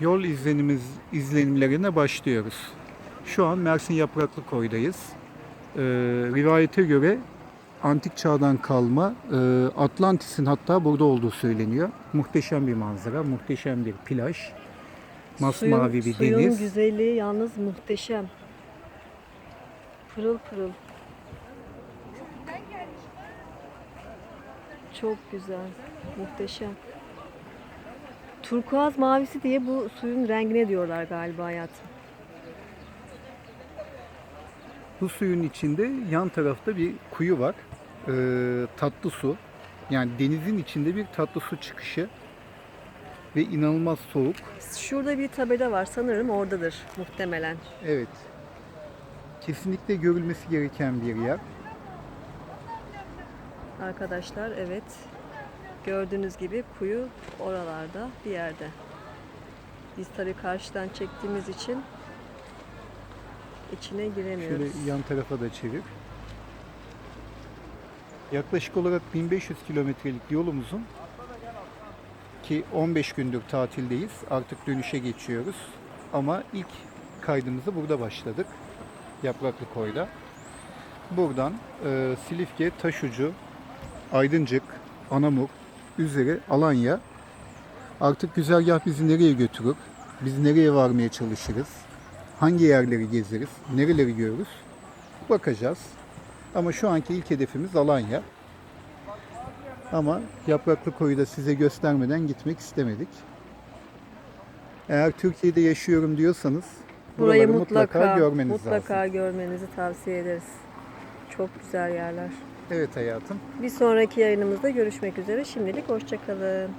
yol izlenimiz izlenimlerine başlıyoruz. Şu an Mersin Yapraklı Koy'dayız. Ee, rivayete göre antik çağdan kalma e, Atlantis'in hatta burada olduğu söyleniyor. Muhteşem bir manzara, muhteşem bir plaj. Masmavi bir suyun deniz. güzelliği yalnız muhteşem. Pırıl pırıl. Çok güzel. Muhteşem. Turkuaz mavisi diye bu suyun rengine diyorlar galiba hayatım. Bu suyun içinde yan tarafta bir kuyu var. Ee, tatlı su. Yani denizin içinde bir tatlı su çıkışı. Ve inanılmaz soğuk. Şurada bir tabela var sanırım oradadır muhtemelen. Evet. Kesinlikle görülmesi gereken bir yer. Arkadaşlar evet. Gördüğünüz gibi kuyu oralarda bir yerde. Biz tabii karşıdan çektiğimiz için içine giremiyoruz. Şöyle yan tarafa da çevir. Yaklaşık olarak 1500 kilometrelik yolumuzun ki 15 gündür tatildeyiz. Artık dönüşe geçiyoruz. Ama ilk kaydımızı burada başladık. Yapraklı Koy'da. Buradan e, Silifke, Taşucu, Aydıncık, Anamur üzeri Alanya. Artık güzergah bizi nereye götürür? Biz nereye varmaya çalışırız? Hangi yerleri gezeriz? Nereleri görürüz? Bakacağız. Ama şu anki ilk hedefimiz Alanya. Ama Yapraklı Koyu da size göstermeden gitmek istemedik. Eğer Türkiye'de yaşıyorum diyorsanız Burayı buraları mutlaka görmeniz mutlaka lazım. görmenizi tavsiye ederiz. Çok güzel yerler. Evet hayatım. Bir sonraki yayınımızda görüşmek üzere. Şimdilik hoşçakalın.